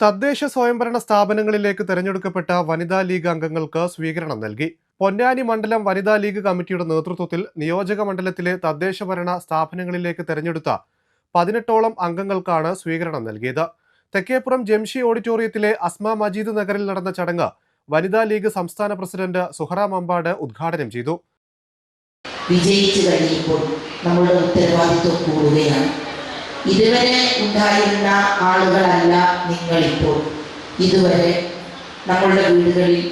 തദ്ദേശ സ്വയംഭരണ സ്ഥാപനങ്ങളിലേക്ക് തെരഞ്ഞെടുക്കപ്പെട്ട വനിതാ ലീഗ് അംഗങ്ങൾക്ക് സ്വീകരണം നൽകി. പൊന്നാനി മണ്ഡലം വനിതാ ലീഗ് കമ്മിറ്റിയുടെ നേതൃത്വത്തിൽ നിയോജക മണ്ഡലത്തിലെ തദ്ദേശ ഭരണ സ്ഥാപനങ്ങളിലേക്ക് തെരഞ്ഞെടുത്ത പതിനെട്ടോളം അംഗങ്ങൾക്കാണ് സ്വീകരണം നൽകിയത്. തെക്കേപ്പുറം ജംഷി ഓഡിറ്റോറിയത്തിലെ അസ്മ മജീദ് നഗറിൽ നടന്ന ചടങ്ങ് വനിതാ ലീഗ് സംസ്ഥാന പ്രസിഡന്റ് സുഹറ മമ്പാട് ഉദ്ഘാടനം ചെയ്തു. വിജയിച്ചു കഴിയുമ്പോൾ നമ്മുടെ ഉത്തരവാദിത്വം കൂടുകയാണ്. ഇതുവരെ ഉണ്ടായിരുന്ന ആളുകളല്ല നിങ്ങളിപ്പോൾ. ഇതുവരെ നമ്മളുടെ വീടുകളിൽ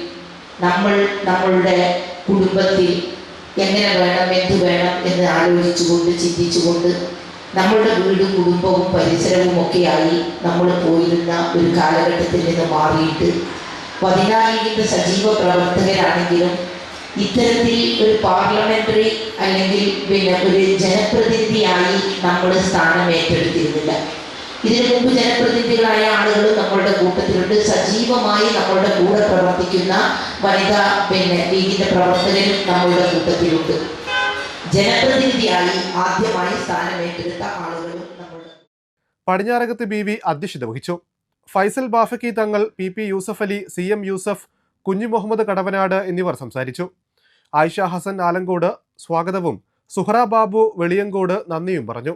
നമ്മൾ നമ്മളുടെ കുടുംബത്തിൽ എങ്ങനെ വേണം എന്ത് വേണം എന്ന് ആലോചിച്ചുകൊണ്ട് ചിന്തിച്ചുകൊണ്ട് നമ്മളുടെ വീടും കുടുംബവും പരിസരവും ഒക്കെയായി നമ്മൾ പോയിരുന്ന ഒരു കാലഘട്ടത്തിൽ നിന്ന് മാറിയിട്ട് പതിനായിരത്തിന്റെ സജീവ പ്രവർത്തകരാണെങ്കിലും ഇത്തരത്തിൽ ഒരു പാർലമെന്ററി അല്ലെങ്കിൽ പിന്നെ ഒരു ജനപ്രതിനിധിയായി നമ്മുടെ സ്ഥാനം ഏറ്റെടുത്തിരുന്നില്ല. ഇതിനു മുമ്പ് ജനപ്രതിനിധികളായ ആളുകൾ നമ്മളുടെ കൂട്ടത്തിലുണ്ട്. സജീവമായി നമ്മളുടെ കൂടെ പ്രവർത്തിക്കുന്ന വനിതാ പിന്നെ ലീഗിന്റെ പ്രവർത്തകരും നമ്മളുടെ കൂട്ടത്തിലുണ്ട്. ജനപ്രതിനിധിയായി ആദ്യമായി സ്ഥാനം ഏറ്റെടുത്ത ആളുകളും പടിഞ്ഞാറകത്ത് ബി വി അധ്യക്ഷത വഹിച്ചു. Faisal Bafaqi Thangal P P Yusuf Ali C M Yusuf Kunju Muhammad Kadavanad എന്നിവർ സംസാരിച്ചു. ആയിഷ ഹസൻ ആലങ്കോട് സ്വാഗതവും സുഹറ ബാബു വെളിയങ്കോട് നന്ദിയും പറഞ്ഞു